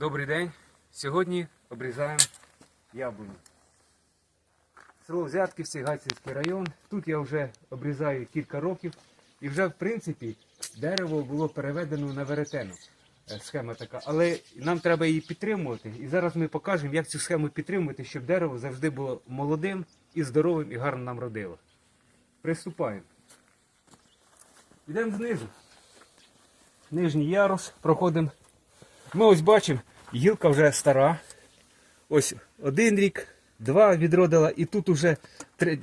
Добрий день. Сьогодні обрізаємо яблуню. Село Взятківці, Гайцівський район. Тут я вже обрізаю кілька років. І вже, в принципі, дерево було переведено на веретено. Е, Схема така. Але нам треба її підтримувати. І зараз ми покажемо, як цю схему підтримувати, щоб дерево завжди було молодим і здоровим і гарно нам родило. Приступаємо. Йдемо знизу. Нижній ярус проходимо. Ми ось бачимо, гілка вже стара. Ось один рік, два відродила, і тут уже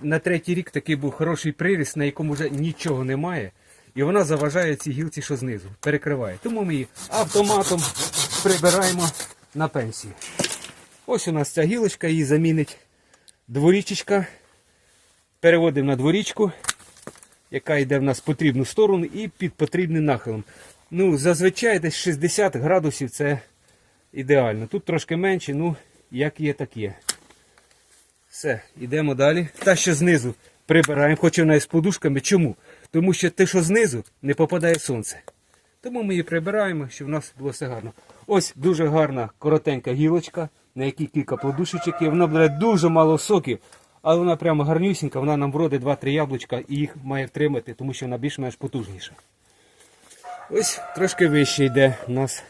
на третій рік такий був хороший приріст, на якому вже нічого немає. І вона заважає цій гілці, що знизу, перекриває. Тому ми її автоматом прибираємо на пенсію. Ось у нас ця гілочка, її замінить дворічечка. Переводимо на дворічку, яка йде в нас в потрібну сторону і під потрібним нахилом. Ну, зазвичай десь 60 градусів це ідеально. Тут трошки менше, ну, як є, так є. Все, йдемо далі. Та, що знизу прибираємо, хоч вона із подушками. Чому? Тому що те, що знизу, не попадає сонце. Тому ми її прибираємо, щоб в нас було все гарно. Ось дуже гарна коротенька гілочка, на якій кілька плодушечок є. Вона буде дуже мало соків, але вона прямо гарнюсінька, вона нам вродить 2-3 яблучка і їх має втримати, тому що вона більш-менш потужніша. Ось трошки вище йде у нас.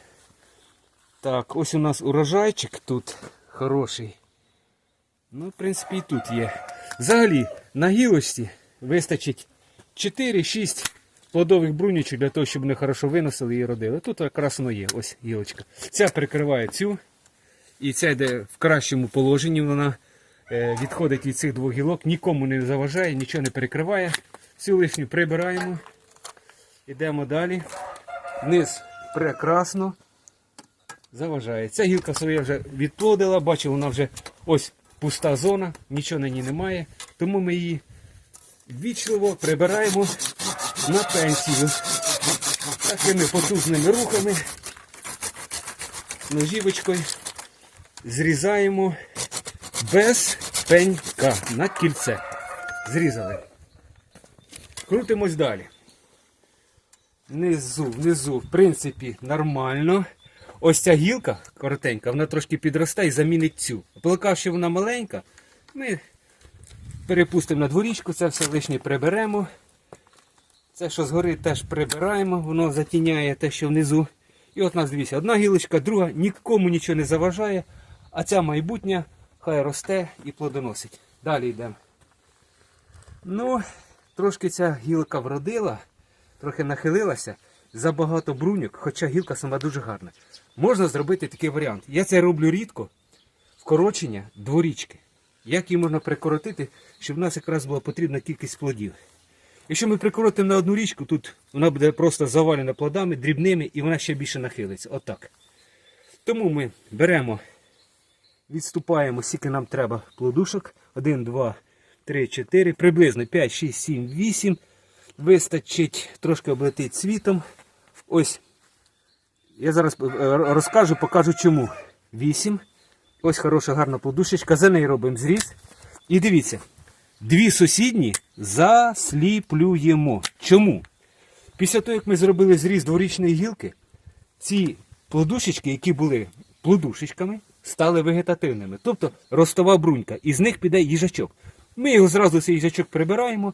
Так, ось у нас урожайчик тут хороший. Ну, в принципі, і тут є. Взагалі, на гілочці вистачить 4-6 плодових брунючок для того, щоб вони хорошо виносили і родили. Тут якраз воно є, ось гілочка. Ця прикриває цю. І ця йде в кращому положенні. Вона е, відходить від цих двох гілок, нікому не заважає, нічого не перекриває. Цю лишню прибираємо. Йдемо далі. Низ прекрасно. Заважає. Ця гілка своя вже відплодила, бачив, вона вже ось пуста зона, нічого на ній немає. Тому ми її вічливо прибираємо на пенсію. Такими потужними рухами, ножівочкою зрізаємо без пенька на кільце. Зрізали. Крутимось далі. Внизу, внизу, в принципі, нормально. Ось ця гілка коротенька, вона трошки підросте і замінить цю. Що вона маленька, ми перепустимо на дворічку, це все лишнє приберемо. Це, що згори, теж прибираємо, воно затіняє те, що внизу. І от нас дивіться, одна гілочка, друга, нікому нічого не заважає, а ця майбутня хай росте і плодоносить. Далі йдемо. Ну, трошки ця гілка вродила, трохи нахилилася, забагато бруньок, хоча гілка сама дуже гарна. Можна зробити такий варіант. Я це роблю рідко, вкорочення дворічки. Як її можна прикоротити, щоб в нас якраз була потрібна кількість плодів. Якщо ми прикоротимо на одну річку, тут вона буде просто завалена плодами, дрібними, і вона ще більше нахилиться. Отак. Тому ми беремо, відступаємо, скільки нам треба плодушок. 1, 2, 3, 4, приблизно 5, 6, 7, 8. Вистачить трошки облетить цвітом. Ось. Я зараз е, розкажу, покажу чому. 8. Ось хороша гарна плодушечка. За неї робимо зріз. І дивіться, дві сусідні засліплюємо. Чому? Після того, як ми зробили зріз дворічної гілки, ці плодушечки, які були плодушечками, стали вегетативними. Тобто ростова брунька, і з них піде їжачок. Ми його зразу цей їжачок прибираємо,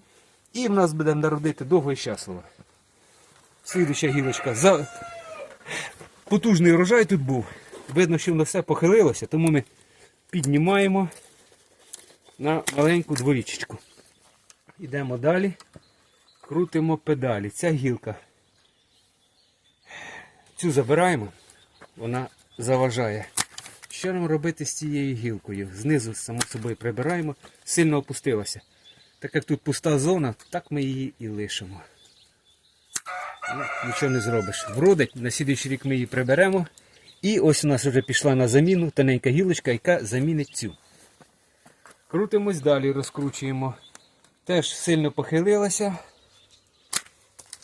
і в нас буде народити довго і щасливо. Слідуща гілочка. За... Потужний урожай тут був. Видно, що воно все похилилося, тому ми піднімаємо на маленьку дворічечку. Йдемо далі, крутимо педалі. Ця гілка. Цю забираємо, вона заважає. Що нам робити з цією гілкою? Знизу, само собою, прибираємо, сильно опустилася. Так як тут пуста зона, так ми її і лишимо. Ну, нічого не зробиш. Вродить, на слідуючий рік ми її приберемо. І ось у нас вже пішла на заміну тоненька гілочка, яка замінить цю. Крутимось далі, розкручуємо. Теж сильно похилилася.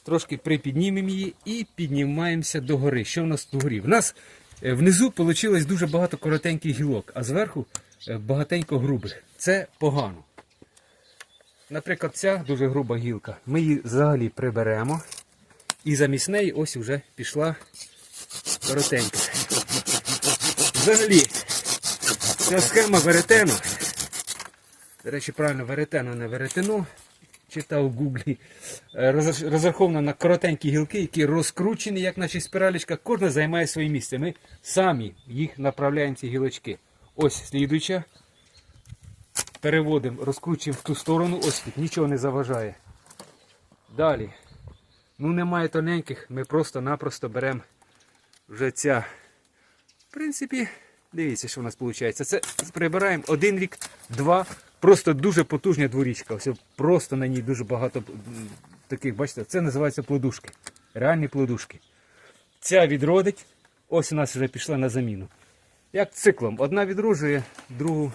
Трошки припіднімемо її і піднімаємося догори. Що в нас догорі? В нас е, внизу вийшло дуже багато коротеньких гілок, а зверху е, багатенько грубих. Це погано. Наприклад, ця дуже груба гілка. Ми її взагалі приберемо. І замість неї ось вже пішла коротенька. Взагалі, ця схема веретену. До речі, правильно, веретено, не веретено. Читав в гуглі. Е, роз- Розраховано на коротенькі гілки, які розкручені, як наші спіралічка. Кожна займає своє місце. Ми самі їх направляємо ці гілочки. Ось слідуюча. Переводимо, розкручуємо в ту сторону. Ось тут нічого не заважає. Далі. Ну немає тоненьких, ми просто-напросто беремо вже ця. В принципі, дивіться, що у нас виходить. Це прибираємо один рік, два. Просто дуже потужна дворічка. Ось просто на ній дуже багато таких, бачите, це називається плодушки. Реальні плодушки. Ця відродить, ось у нас вже пішла на заміну. Як циклом. Одна відроджує, другу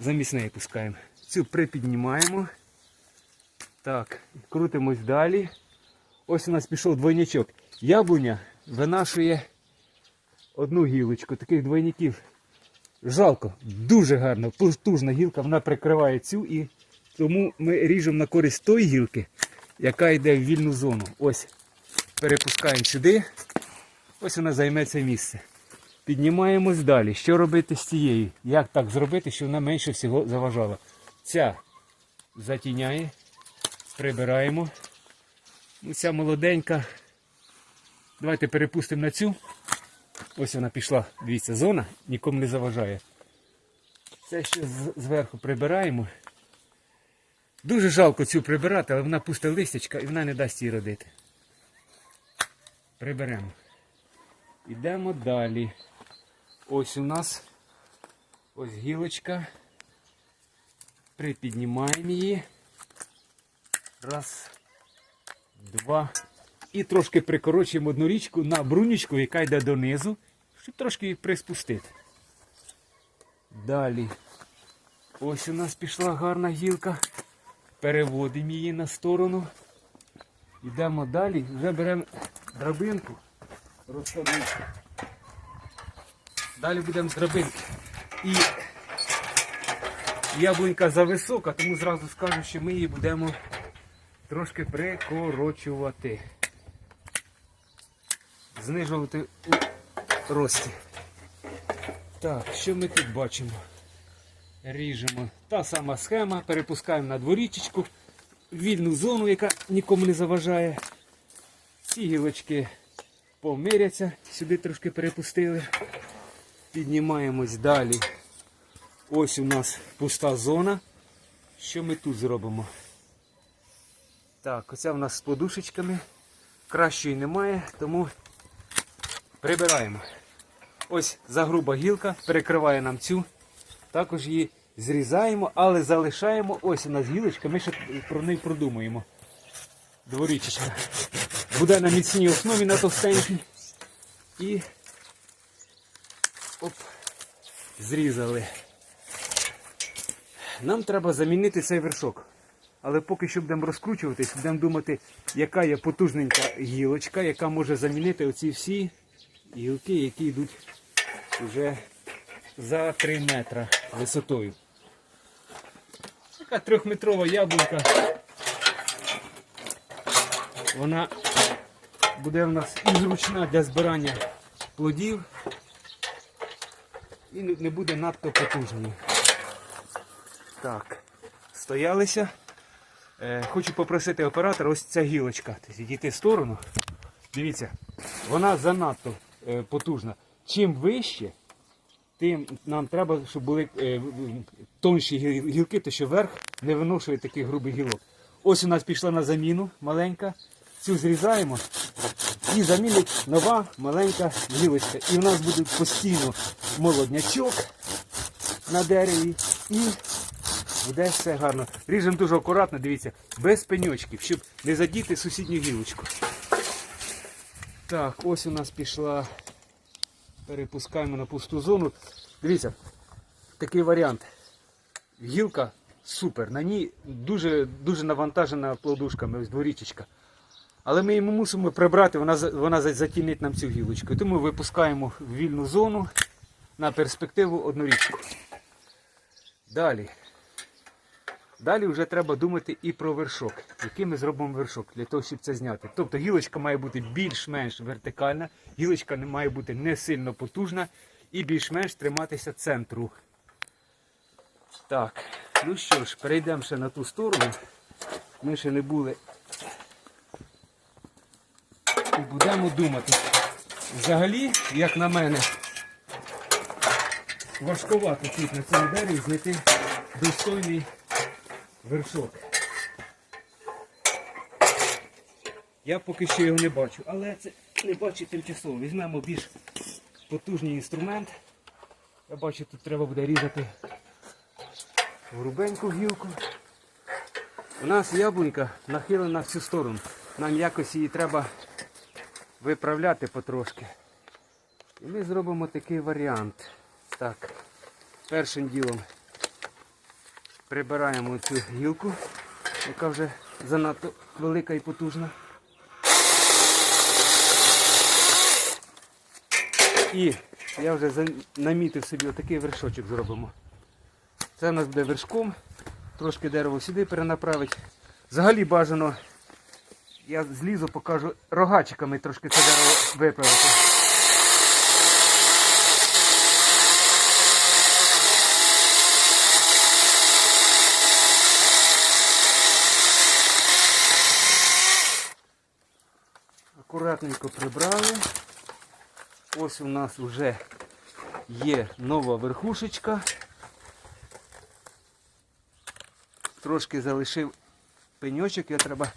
замість неї пускаємо. Цю припіднімаємо. Так, крутимось далі. Ось у нас пішов двойнячок. Яблуня винашує одну гілочку. Таких двойників жалко, дуже гарно, потужна гілка, вона прикриває цю і тому ми ріжемо на користь тої гілки, яка йде в вільну зону. Ось перепускаємо сюди. Ось вона займе це місце. Піднімаємось далі. Що робити з цією? Як так зробити, щоб вона менше всього заважала? Ця затіняє, прибираємо. Ну, Ця молоденька. Давайте перепустимо на цю. Ось вона пішла, дивіться, зона, нікому не заважає. Це ще зверху прибираємо. Дуже жалко цю прибирати, але вона пусте листячка і вона не дасть їй родити. Приберемо. Йдемо далі. Ось у нас ось гілочка. Припіднімаємо її. Раз, два. І трошки прикорочуємо одну річку на брунічку, яка йде донизу, щоб трошки її приспустити. Далі. Ось у нас пішла гарна гілка. Переводимо її на сторону. Йдемо далі, вже беремо драбинку, розсадимо. Далі будемо з драбинки. І яблунька зависока, тому зразу скажу, що ми її будемо трошки прикорочувати. Знижувати у рості. Так, що ми тут бачимо? Ріжемо. Та сама схема, перепускаємо на дворічечку, вільну зону, яка нікому не заважає. Ці гілочки помиряться, сюди трошки перепустили. Піднімаємось далі. Ось у нас пуста зона. Що ми тут зробимо? Так, оця в нас з подушечками. Кращої немає, тому прибираємо. Ось загруба гілка перекриває нам цю. Також її зрізаємо, але залишаємо. Ось у нас гілочка, ми ще про неї продумаємо. Дворічечка. Буде на міцній основі на товстенькій. І оп, зрізали. Нам треба замінити цей вершок. Але поки що будемо розкручуватись, будемо думати, яка є потужненька гілочка, яка може замінити оці всі гілки, які йдуть вже за 3 метри висотою. Така трьохметрова яблунька. Вона буде в нас і зручна для збирання плодів і не буде надто потужною. Так, стоялися. Е, хочу попросити оператора, ось ця гілочка. Тобто в сторону. Дивіться, вона занадто е, потужна. Чим вище, тим нам треба, щоб були е, тонші гілки, то що верх не виношує таких грубих гілок. Ось у нас пішла на заміну маленька. Цю зрізаємо і замінить нова маленька гілочка. І у нас буде постійно молоднячок на дереві і буде все гарно. Ріжемо дуже акуратно, дивіться, без пеньочків, щоб не задіти сусідню гілочку. Так, ось у нас пішла. Перепускаємо на пусту зону. Дивіться, такий варіант. Гілка супер. На ній дуже, дуже навантажена плодушками, ось дворічечка. Але ми її мусимо прибрати, вона, вона затінить нам цю гілочку. Тому випускаємо в вільну зону на перспективу одну річку. Далі. Далі вже треба думати і про вершок, який ми зробимо вершок для того, щоб це зняти. Тобто гілочка має бути більш-менш вертикальна, гілочка не має бути не сильно потужна і більш-менш триматися центру. Так, ну що ж, перейдемо ще на ту сторону. Ми ще не були. І будемо думати. Взагалі, як на мене, важкувато тут на цьому дереві знайти достойний вершок. Я поки що його не бачу, але це не бачу тимчасово. Візьмемо більш потужний інструмент. Я бачу, тут треба буде різати грубеньку гілку. У нас яблунька нахилена в цю сторону. Нам якось її треба виправляти потрошки. І ми зробимо такий варіант. Так, першим ділом прибираємо цю гілку, яка вже занадто велика і потужна. І я вже намітив собі отакий вершочок зробимо. Це у нас буде вершком, трошки дерево сюди перенаправить. Взагалі бажано, я злізу, покажу рогачиками трошки це дерево виправити. Акуратненько прибрали. Ось у нас вже є нова верхушечка. Трошки залишив пеньочок, його треба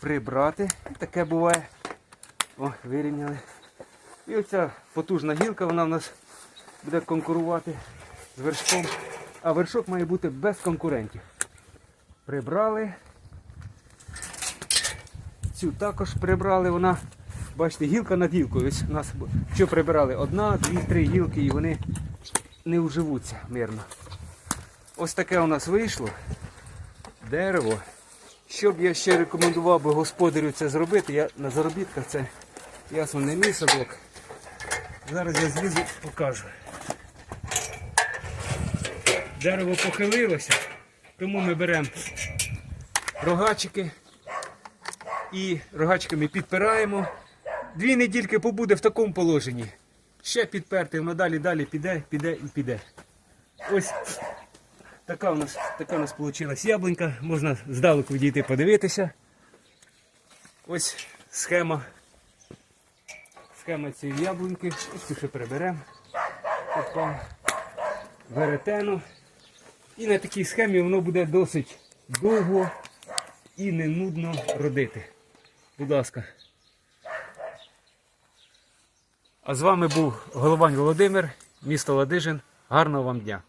прибрати. Таке буває. О, вирівняли. І оця потужна гілка, вона в нас буде конкурувати з вершком. А вершок має бути без конкурентів. Прибрали. Цю також прибрали, вона, бачите, гілка над гілкою. Ось у нас що прибирали? Одна, дві, три гілки і вони не вживуться мирно. Ось таке у нас вийшло дерево. Що б я ще рекомендував би господарю це зробити, я на заробітках це ясно не мій садок. Зараз я злізу покажу. Дерево похилилося, тому ми беремо рогачики і рогачками підпираємо. Дві недільки побуде в такому положенні. Ще підперти, воно далі далі піде, піде і піде. Ось така у нас така у нас вийшла яблунька. Можна здалеку відійти подивитися. Ось схема. Схема цієї яблуньки. Ось цю ще приберемо. Опа. Веретену. І на такій схемі воно буде досить довго і не нудно родити. Будь ласка. А з вами був Головань Володимир, місто Ладижин. Гарного вам дня!